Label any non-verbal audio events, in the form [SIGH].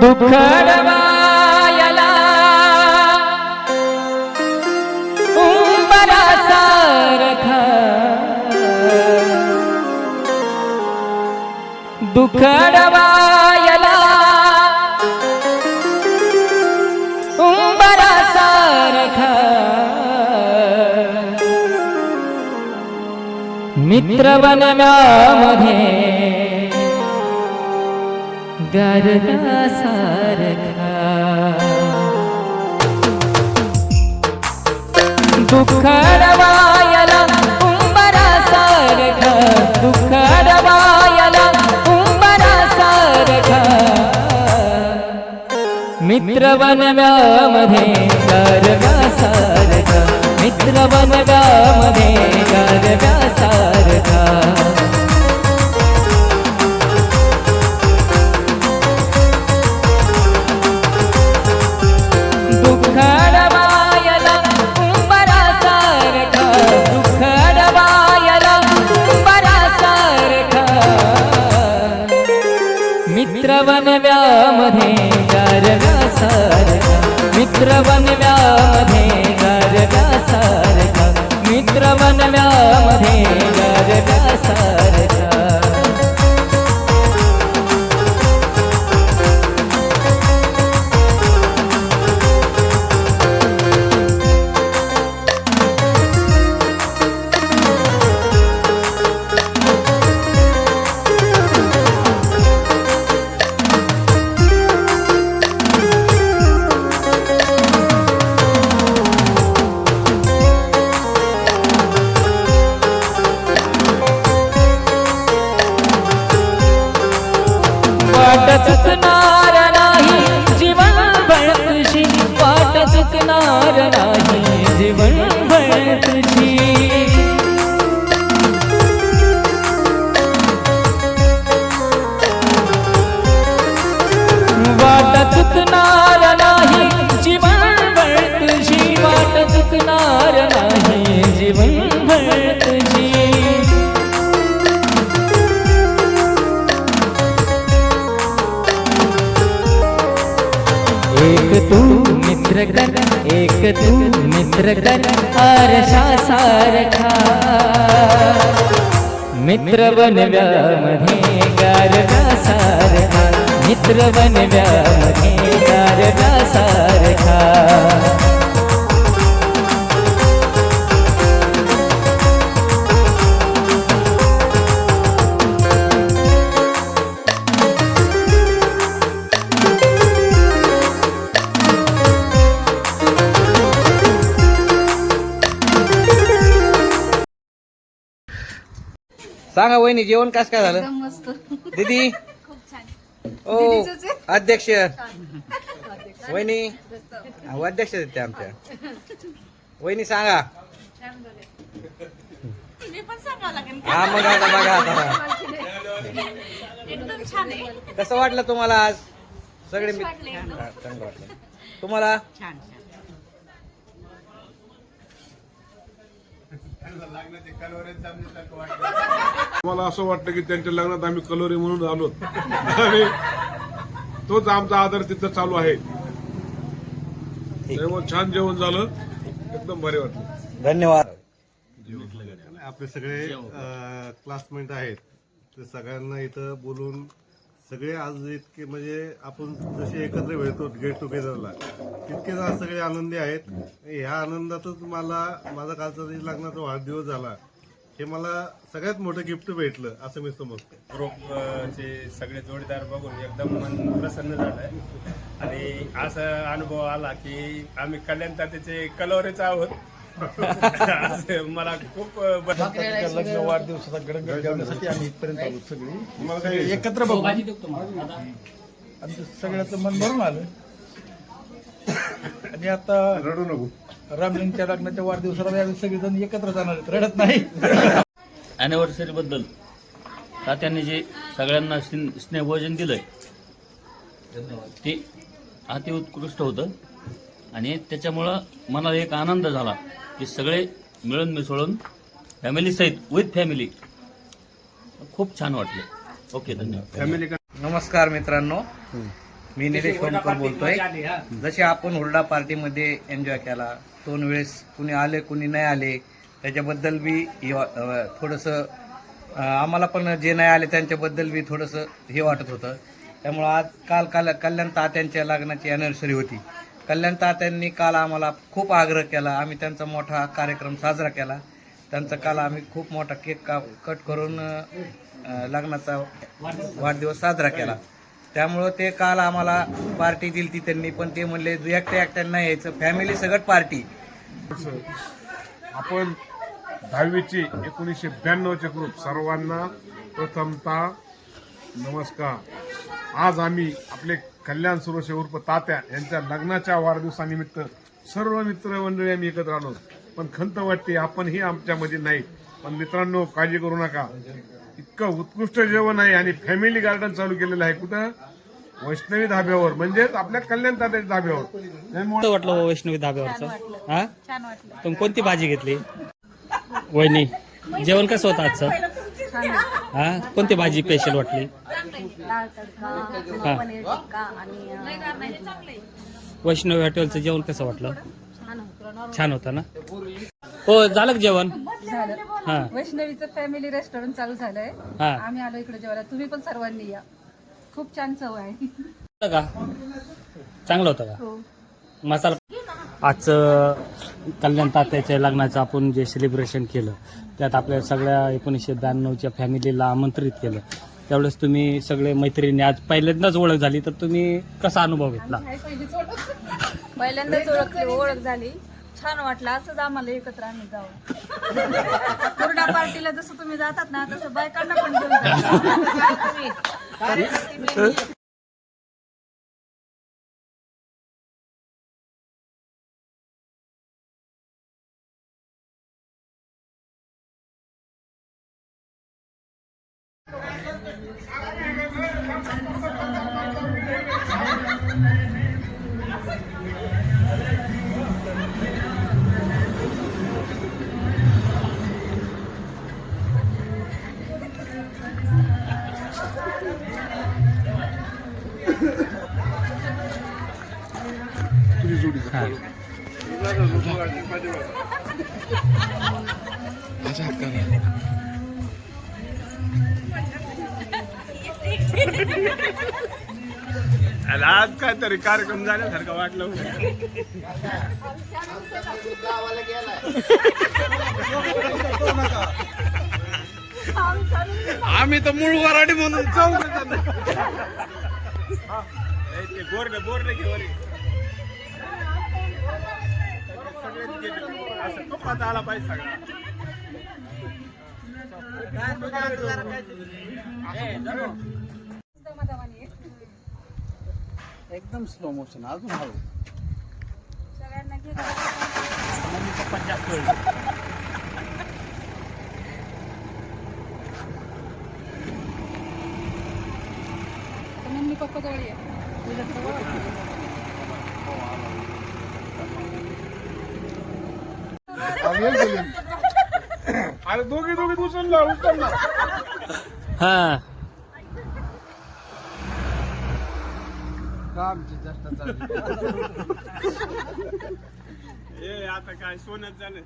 दुखडवायला उंबरासारखा दुखडवायला उंबरासारखा मित्रवनम्यामध्ये गारगा सारखा दुःखडवायला उंबरा सारखा दुःखडवायला उंबरा सारखा मित्रवनव्यामध्ये गारगा वाट चुकणार नाही. जीवन भळतशी वाट चुकणार नाही. जीवन भळतशी वाट चुकणार नाही. एक तू मित्र कर एक तू मित्र कर आरशा सारखा मित्र बनव्यामध्ये गारगा सारखा मित्र बनव्यामध्ये गारगा सारखा सांगा वहिनी जेवण कस काय झालं? एकदम मस्त. दीदी? ओ? अध्यक्ष. [LAUGHS] वहिनी अध्यक्ष आहेत ते आमच्या. वहिनी सांगा. मी पण सांगावं लागेल हा मग आता बघा आता. एकदम छान आहे. कसं वाटलं तुम्हाला आज? सगळे. हा, चांगलं वाटलं. तुम्हाला? छान [LAUGHS] मला असं वाटतं की त्यांच्या लग्नात आम्ही कलोरी म्हणून आलो. आणि तोच आमचा आदर तिथं चालू आहे. छान जेवण झालं. एकदम भारी वाटलं. धन्यवाद. आपले सगळे क्लासमेट आहेत. ते सगळ्यांना इथं बोलून सगळे आज इतके म्हणजे आपण जसे एकत्र भेटतो गेट टुगेदरला तितकेच आज सगळे आनंदी आहेत. ह्या आनंदातच मला माझा कालचा लग्नाचा वाढदिवस झाला. हे मला सगळ्यात मोठं गिफ्ट भेटलं असं मी समजतो. ग्रुपचे सगळे जोडीदार बघून एकदम मन प्रसन्न झालंय. आणि असा अनुभव आला की आम्ही कल्याण तात्याचे कलोरेच आहोत. असं मला खूप लग्न वाढदिवसाचा गडगड जेवण्यासाठी आम्ही इथपर्यंत आलो सगळी. सगळे एकत्र बघू. आणि सगळ्याचं मन भरून आलं. आणि आता रडू नको. रामलिंगच्या लग्नाच्या वाढदिवसाला यावेळी सगळेजण एकत्र जाणार आहेत. रडत नाही. अॅनिव्हर्सरी बद्दल. तात्यांनी जे सगळ्यांना स्ने- स्नेहभोजन दिलंय ते अति उत्कृष्ट होतं. आणि त्याच्यामुळं मला एक आनंद झाला की सगळे मिळून मिसळून फॅमिली सहित विथ फॅमिली खूप छान वाटले. ओके धन्यवाद. नमस्कार मित्रांनो. मी निलेश होमकर बोलतोय. जसे आपण हुरडा पार्टीमध्ये एन्जॉय केला दोन वेळेस कुणी आले कुणी नाही आले त्याच्याबद्दल बी थोडंसं आम्हाला पण जे नाही आले त्यांच्याबद्दल बी थोडंसं हे वाटत होतं. त्यामुळं आज काल काल कल्याण तात्यांच्या लग्नाची अॅनिव्हर्सरी होती. कल्याण तात्यांनी काल आम्हाला खूप आग्रह केला. आम्ही त्यांचा मोठा कार्यक्रम साजरा केला. त्यांचा काल आम्ही खूप मोठा केक का कट करून लग्नाचा वाढदिवस साजरा केला. त्यामुळं ते काल आम्हाला पार्टी दिली ती त्यांनी पण ते म्हणले जो एकट्या एकट्यांना नाही यायचं फॅमिली सगळं पार्टी. आपण दहावीची एकोणीसशे ब्याण्णवचे ग्रुप सर्वांना प्रथमतः नमस्कार. आज आम्ही आपले कल्याण सुरसे उर्फ तात्या यांच्या लग्नाच्या वाढदिवसानिमित्त सर्व मित्रमंडळी आम्ही एकत्र आलो. पण खंत वाटते आपणही आमच्यामध्ये नाही. पण मित्रांनो काळजी करू नका. इतकं उत्कृष्ट जेवण आहे आणि फॅमिली गार्डन चालू केलेलं आहे. कुठं? वैष्णवी धाब्यावर. म्हणजेच आपल्या कल्याण तात्याच्या धाब्यावर. त्यामुळे कसं वाटलं वैष्णवी धाब्यावरचं. हा? छान वाटलं. तुम्ही कोणती भाजी घेतली? वहिनी जेवण कसं होतं आजचं? हा? कोणती भाजी स्पेशल वाटली? डाळ तडका हा. पनीर टिक्का आणि वैष्णवी हॉटेलचं जेवण कसं वाटलं? छान होतं. छान होतं. ना? हो झालं का जेवण? झालं हा. वैष्णवीचं फॅमिली रेस्टॉरंट चालू झालंय. हा. आम्ही आलो इकडे जेवायला. तुम्ही पण सर्वांनी या. खूप छान चव आहे. होतं का? चांगलं होतं का? हो. मसाला आजचं कल्याण तात्याच्या लग्नाचं आपण जे सेलिब्रेशन केलं त्यात आपल्या सगळ्या एकोणीसशे ब्याण्णवच्या फॅमिलीला आमंत्रित केलं. त्यावेळेस तुम्ही सगळे मैत्रिणी आज पहिल्यांदाच ओळख झाली तर तुम्ही कसा अनुभव घेतला? ओळख. पहिल्यांदाच ओळखली ओळख झाली. छान वाटलं. असंच आम्हाला एकत्र आम्ही जाऊ. कोरडा पार्टीला जसं तुम्ही जातात ना तसं बायकांना पण घेऊन जा. [LAUGHS] [LAUGHS] [LAUGHS] तुम्ही. कार्यकर्ते आज काहीतरी कार्यक्रम झाल्यासारखं वाटलं आम्ही तर मूळ वराडी म्हणून ते बोरडे बोरडे घेऊन. असं कपात आला पाहिजे सगळा. दमादमाने ये. एकदम स्लो मोशन अजून हळू. मम्मी पप्पा जवळ ये. तुझ्या जवळ. अरे दोघी दोघी उचलला उचलला हा. [LAUGHS] ए आता काय सोनच झालं.